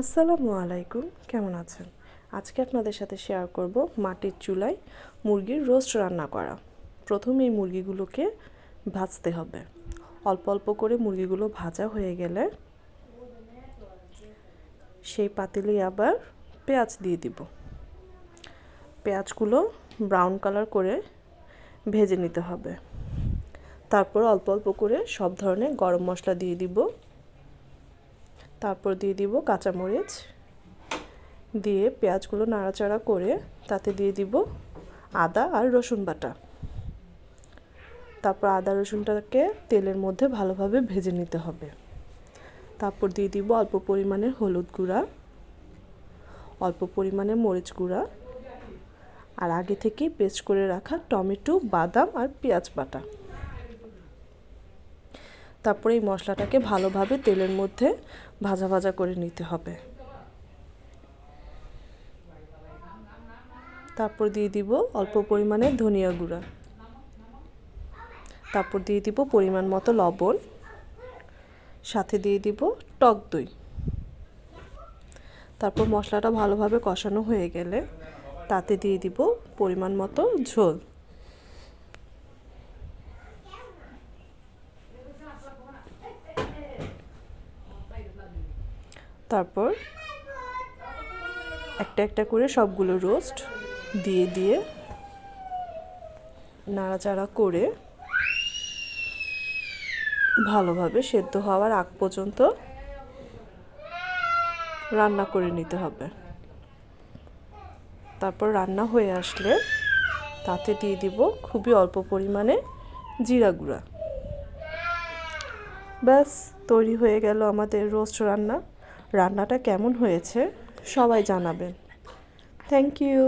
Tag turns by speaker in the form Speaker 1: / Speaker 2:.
Speaker 1: আসসালামু আলাইকুম, কেমন আছেন? আজকে আপনাদের সাথে শেয়ার করব মাটির চুলায় মুরগির রোস্ট রান্না করা। প্রথমে এই মুরগিগুলোকে ভাজতে হবে। অল্প অল্প করে মুরগিগুলো ভাজা হয়ে গেলে সেই পাতিলে আবার পেঁয়াজ দিয়ে দিব। পেঁয়াজগুলো ব্রাউন কালার করে ভেজে নিতে হবে। তারপর অল্প অল্প করে সব ধরনের গরম মশলা দিয়ে দিব। তারপর দিয়ে দিব কাঁচামরিচ। দিয়ে পেঁয়াজগুলো নাড়াচাড়া করে তাতে দিয়ে দিব আদা আর রসুন বাটা। তারপর আদা রসুনটাকে তেলের মধ্যে ভালোভাবে ভেজে নিতে হবে। তারপর দিয়ে দিব অল্প পরিমাণে হলুদ গুঁড়া, অল্প পরিমাণে মরিচ গুঁড়া আর আগে থেকেই পেস্ট করে রাখা টমেটো, বাদাম আর পেঁয়াজ বাটা। তারপরে এই মশলাটাকে ভালোভাবে তেলের মধ্যে ভাজা ভাজা করে নিতে হবে। তারপর দিয়ে দিব অল্প পরিমাণে ধনিয়া গুঁড়া। তারপর দিয়ে দিব পরিমাণ মতো লবণ। সাথে দিয়ে দিব টক দই। তারপর মশলাটা ভালোভাবে কষানো হয়ে গেলে তাতে দিয়ে দিব পরিমাণ মতো ঝোল। তারপর একটা একটা করে সবগুলো রোস্ট দিয়ে দিয়ে নাড়াচাড়া করে ভালোভাবে সেদ্ধ হওয়ার আগ পর্যন্ত রান্না করে নিতে হবে। তারপর রান্না হয়ে আসলে তাতে দিয়ে দিব খুবই অল্প পরিমাণে জিরা গুঁড়া। ব্যাস, তৈরি হয়ে গেল আমাদের রোস্ট রান্না। রান্নাটা কেমন হয়েছে? সবাই জানাবেন। Thank you